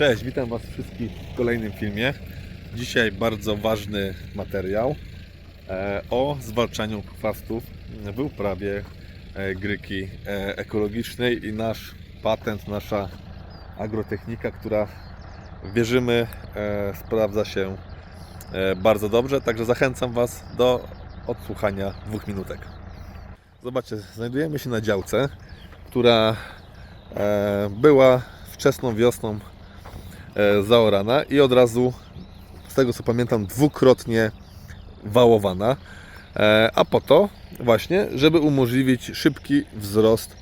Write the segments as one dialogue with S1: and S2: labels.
S1: Cześć, witam Was wszystkich w kolejnym filmie. Dzisiaj bardzo ważny materiał e, o zwalczaniu chwastów w uprawie e, gryki e, ekologicznej i nasz patent, nasza agrotechnika, która wierzymy sprawdza się bardzo dobrze, także zachęcam Was do odsłuchania dwóch minutek. Zobaczcie, znajdujemy się na działce, która była wczesną wiosną zaorana i od razu, z tego co pamiętam, dwukrotnie wałowana. E, A po to właśnie, żeby umożliwić szybki wzrost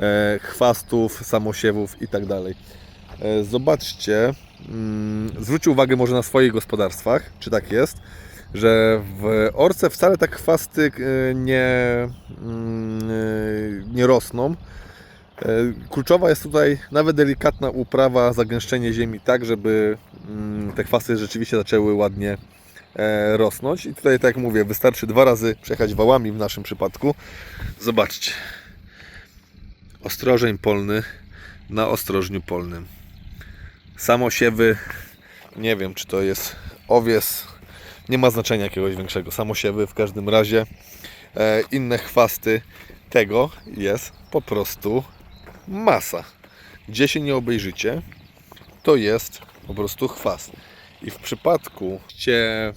S1: e, chwastów, samosiewów i tak. E, Zobaczcie, mm, zwróćcie uwagę może na swoich gospodarstwach, czy tak jest, że w orce wcale tak chwasty e, nie, mm, e, nie rosną. E, Kluczowa jest tutaj nawet delikatna uprawa, zagęszczenie ziemi tak, żeby mm, te chwasty rzeczywiście zaczęły ładnie e, rosnąć. I tutaj, tak jak mówię, wystarczy dwa razy przejechać wałami w naszym przypadku. Zobaczcie. Ostrożeń polny na ostrożniu polnym. Samosiewy, nie wiem czy to jest owies, nie ma znaczenia jakiegoś większego. Samosiewy w każdym razie. E, inne chwasty tego jest po prostu masa. Gdzie się nie obejrzycie, to jest po prostu chwast. I w przypadku, gdzie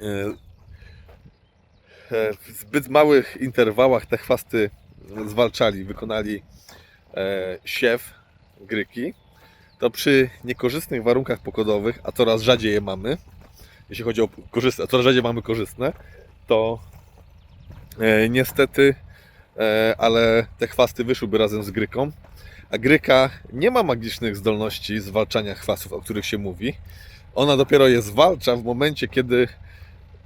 S1: e, w zbyt małych interwałach te chwasty zwalczali, wykonali e, siew gryki, to przy niekorzystnych warunkach pogodowych, a coraz rzadziej je mamy, jeśli chodzi o korzystne, a coraz rzadziej mamy korzystne, to e, niestety ale te chwasty wyszłyby razem z gryką. A gryka nie ma magicznych zdolności zwalczania chwastów, o których się mówi. Ona dopiero je zwalcza w momencie, kiedy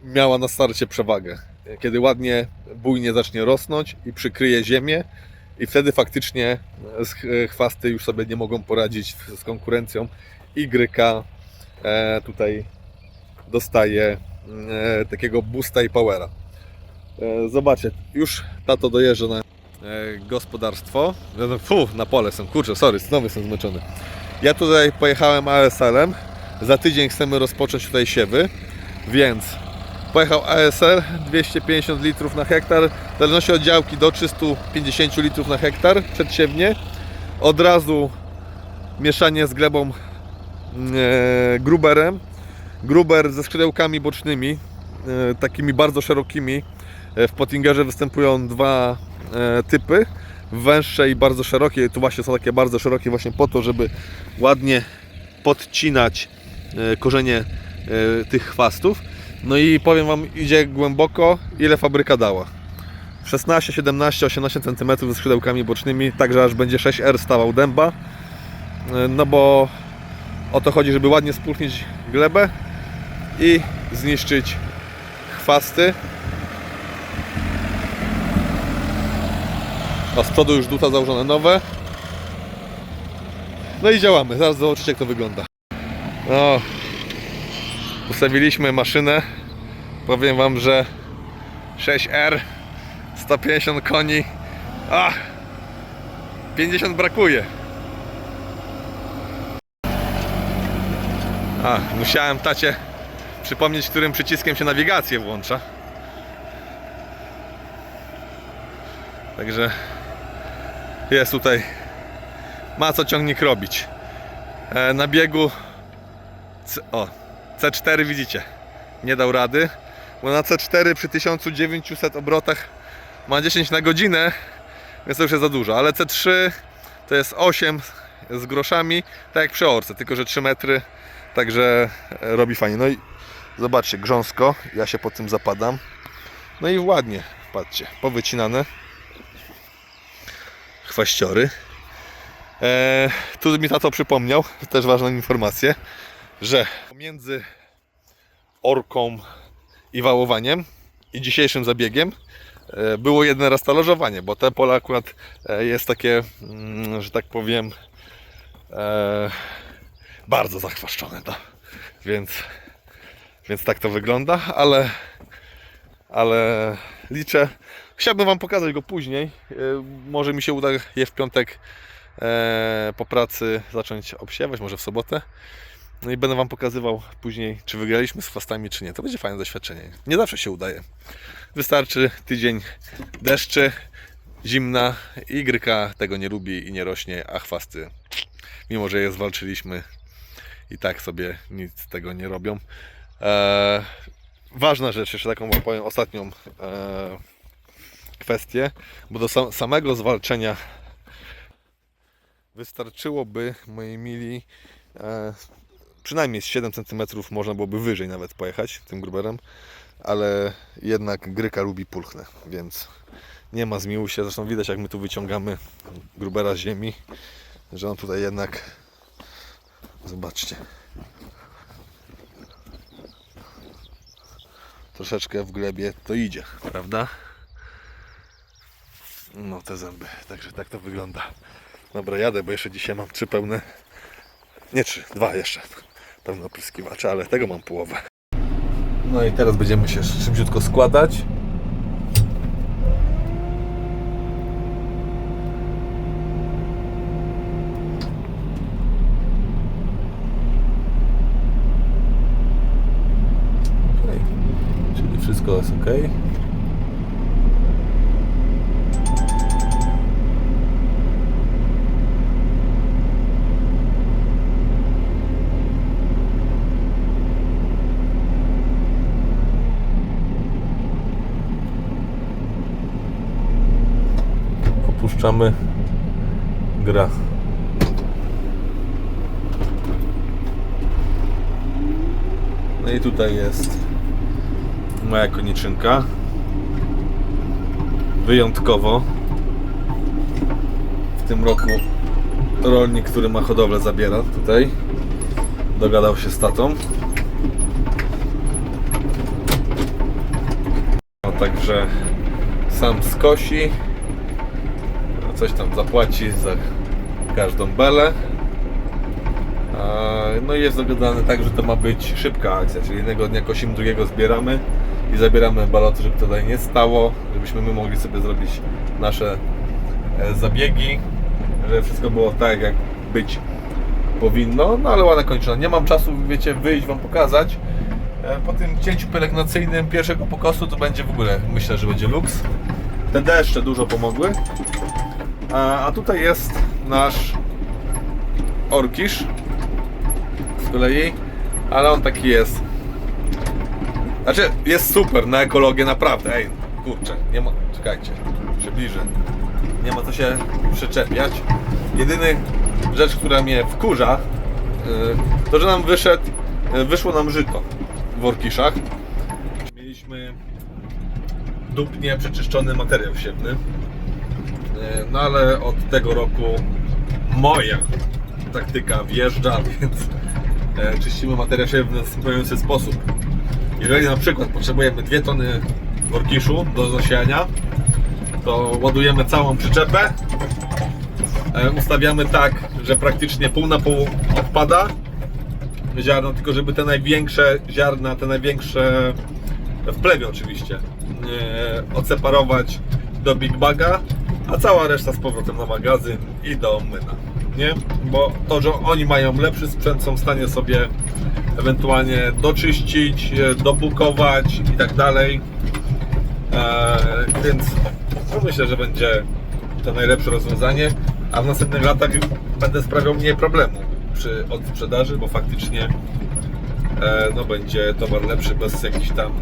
S1: miała na starcie przewagę. Kiedy ładnie, bujnie zacznie rosnąć i przykryje ziemię i wtedy faktycznie ch- chwasty już sobie nie mogą poradzić z konkurencją i gryka e, tutaj dostaje e, takiego boosta i powera. E, Zobaczcie, już tato dojeżdża na e, gospodarstwo. Fu, na pole są, kurczę, sorry, znowu jestem zmęczony. Ja tutaj pojechałem ASL-em. Za tydzień chcemy rozpocząć tutaj siewy, więc pojechał ASL 250 litrów na hektar, w zależności od działki do 350 litrów na hektar przedsiewnie. Od razu mieszanie z glebą e, gruberem. Gruber ze skrzydełkami bocznymi, e, takimi bardzo szerokimi, W Pottingerze występują dwa e, typy, węższe i bardzo szerokie. Tu właśnie są takie bardzo szerokie właśnie po to, żeby ładnie podcinać e, korzenie e, tych chwastów. No i powiem Wam, idzie głęboko, ile fabryka dała. 16, 17, 18 cm ze skrzydełkami bocznymi, także aż będzie 6R stawał dęba. E, No bo o to chodzi, żeby ładnie spłuchnić glebę i zniszczyć chwasty. A z przodu już duta założone nowe. No i działamy. Zaraz zobaczycie jak to wygląda. No, ustawiliśmy maszynę. Powiem Wam, że 6R 150 koni. A! 50 brakuje. A, musiałem tacie przypomnieć, którym przyciskiem się nawigację włącza. Także jest tutaj, ma co ciągnik robić. E, na biegu, C, o, C4 widzicie, nie dał rady, bo na C4 przy 1900 obrotach ma 10 na godzinę, więc to już jest za dużo, ale C3 to jest 8 z groszami, tak jak przy orce, tylko że 3 metry, także e, robi fajnie. No i zobaczcie, grząsko, ja się pod tym zapadam. No i ładnie, patrzcie, powycinane chwaściory. E, tu mi tato przypomniał, też ważną informację, że pomiędzy orką i wałowaniem i dzisiejszym zabiegiem e, było jeden raz talerzowanie, bo te pole akurat e, jest takie, mm, że tak powiem, e, bardzo zachwaszczone. No. Więc, więc tak to wygląda, ale, ale liczę. Chciałbym Wam pokazać go później. E, Może mi się uda je w piątek e, po pracy zacząć obsiewać, może w sobotę. No i będę Wam pokazywał później, czy wygraliśmy z chwastami, czy nie. To będzie fajne doświadczenie. Nie zawsze się udaje. Wystarczy tydzień deszczy, zimna i gryka tego nie lubi i nie rośnie, a chwasty, mimo że je zwalczyliśmy, i tak sobie nic tego nie robią. Eee, ważna rzecz, jeszcze taką powiem ostatnią eee, kwestię, bo do sam, samego zwalczenia wystarczyłoby, moi mili, e, przynajmniej z 7 cm można byłoby wyżej nawet pojechać tym gruberem, ale jednak gryka lubi pulchnę, więc nie ma zmiłu się. Zresztą widać jak my tu wyciągamy grubera z ziemi, że on tutaj jednak zobaczcie troszeczkę w glebie to idzie, prawda? No te zęby, także tak to wygląda. Dobra, jadę, bo jeszcze dzisiaj mam trzy pełne, nie trzy, dwa jeszcze pełne opryskiwacze, ale tego mam połowę. No i teraz będziemy się szybciutko składać. Okej. Czyli wszystko jest ok. Opuszczamy gra. No i tutaj jest moja koniczynka. Wyjątkowo w tym roku rolnik, który ma hodowlę zabiera tutaj. Dogadał się z tatą. No, także sam skosi. Coś tam zapłaci za każdą belę. A, No i jest dogadane tak, że to ma być szybka akcja, czyli jednego dnia kosimy, drugiego zbieramy i zabieramy baloty, żeby to tutaj nie stało, żebyśmy my mogli sobie zrobić nasze e, zabiegi, żeby wszystko było tak, jak być powinno, no ale ładna kończyna. Nie mam czasu, wiecie, wyjść Wam pokazać. E, Po tym cięciu pielęgnacyjnym pierwszego pokosu to będzie w ogóle, myślę, że będzie luks. Te deszcze dużo pomogły. A, tutaj jest nasz orkisz z kolei, ale on taki jest. Znaczy, jest super na ekologię, naprawdę. Ej, kurczę, nie ma. Czekajcie, przybliżę. Nie ma co się przyczepiać. Jedyny rzecz, która mnie wkurza, yy, to że nam wyszedł, yy, wyszło nam żyto w orkiszach. Mieliśmy dupnie przeczyszczony materiał siewny. E, No ale od tego roku moja taktyka wjeżdża, więc e, czyścimy materiał w następujący sposób. Jeżeli na przykład potrzebujemy 2 tony orkiszu do zasiania, to ładujemy całą przyczepę, e, ustawiamy tak, że praktycznie pół na pół odpada. Ziarno, tylko żeby te największe ziarna, te największe w plewie oczywiście, odseparować do Big Baga, a cała reszta z powrotem na magazyn i do młyna. Nie? Bo to, że oni mają lepszy sprzęt, są w stanie sobie ewentualnie doczyścić, e, dobukować i tak dalej. E, więc myślę, że będzie to najlepsze rozwiązanie, a w następnych latach będę sprawiał mniej problemu przy odsprzedaży, bo faktycznie e, no, będzie towar lepszy bez jakichś tam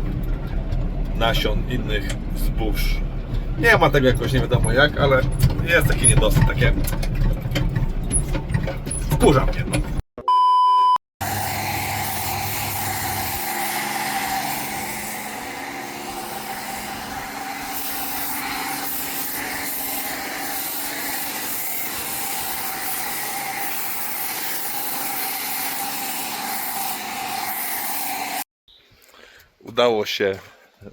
S1: nasion innych zbóż. Nie ma tego jakoś nie wiadomo jak, ale jest taki niedosyt, takie wkurza mnie. Udało się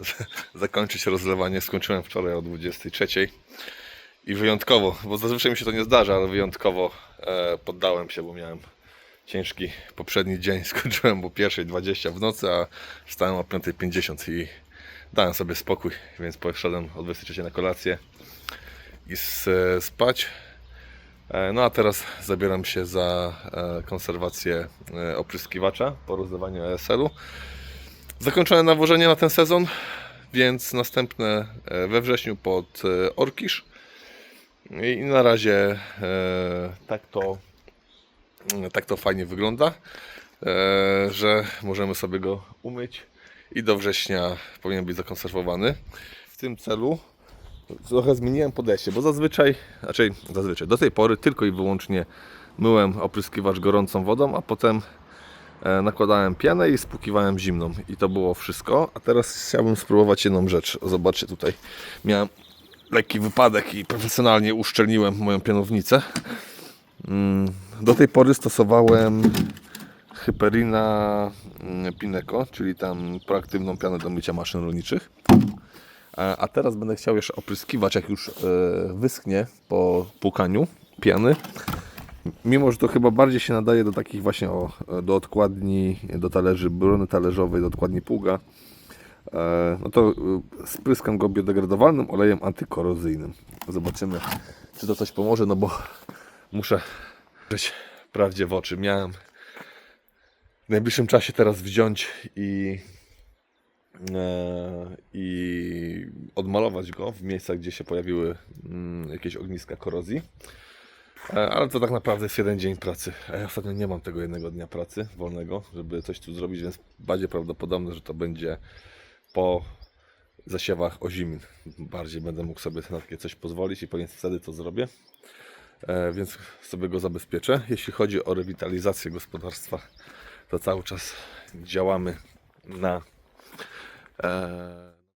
S1: zakończyć rozlewanie. Skończyłem wczoraj o 23. I wyjątkowo, bo zazwyczaj mi się to nie zdarza, ale wyjątkowo e, poddałem się, bo miałem ciężki poprzedni dzień. Skończyłem o 1.20 w nocy, a wstałem o 5.50 i dałem sobie spokój, więc poszedłem o 23 na kolację i s- spać. E, No a teraz zabieram się za e, konserwację e, opryskiwacza po rozdawaniu ESL-u. Zakończone nawożenie na ten sezon, więc następne e, we wrześniu pod e, Orkisz. I na razie e, tak to, tak to fajnie wygląda, że możemy sobie go umyć i do września powinien być zakonserwowany. W tym celu trochę zmieniłem podejście, bo zazwyczaj, raczej zazwyczaj, do tej pory tylko i wyłącznie myłem opryskiwacz gorącą wodą, a potem nakładałem pianę i spłukiwałem zimną i to było wszystko. A teraz chciałbym spróbować jedną rzecz. Zobaczcie tutaj, miałem lekki wypadek i profesjonalnie uszczelniłem moją pianownicę. Mm, Do tej pory stosowałem Hyperina mm, Pineco, czyli tam proaktywną pianę do mycia maszyn rolniczych. A a teraz będę chciał jeszcze opryskiwać, jak już e, wyschnie po płukaniu piany. Mimo, że to chyba bardziej się nadaje do takich właśnie o, do odkładni, do talerzy brony talerzowej, do odkładni pługa. E, no to e, spryskam go biodegradowalnym olejem antykorozyjnym. Zobaczymy, czy to coś pomoże, no bo muszę być prawdzie w oczy. Miałem w najbliższym czasie teraz wziąć i e, i odmalować go w miejscach, gdzie się pojawiły mm, jakieś ogniska korozji. E, Ale to tak naprawdę jest jeden dzień pracy. A ja ostatnio nie mam tego jednego dnia pracy wolnego, żeby coś tu zrobić, więc bardziej prawdopodobne, że to będzie po zasiewach ozimin. Bardziej będę mógł sobie na takie coś pozwolić i pewnie wtedy to zrobię. E, Więc sobie go zabezpieczę. Jeśli chodzi o rewitalizację gospodarstwa, to cały czas działamy na e,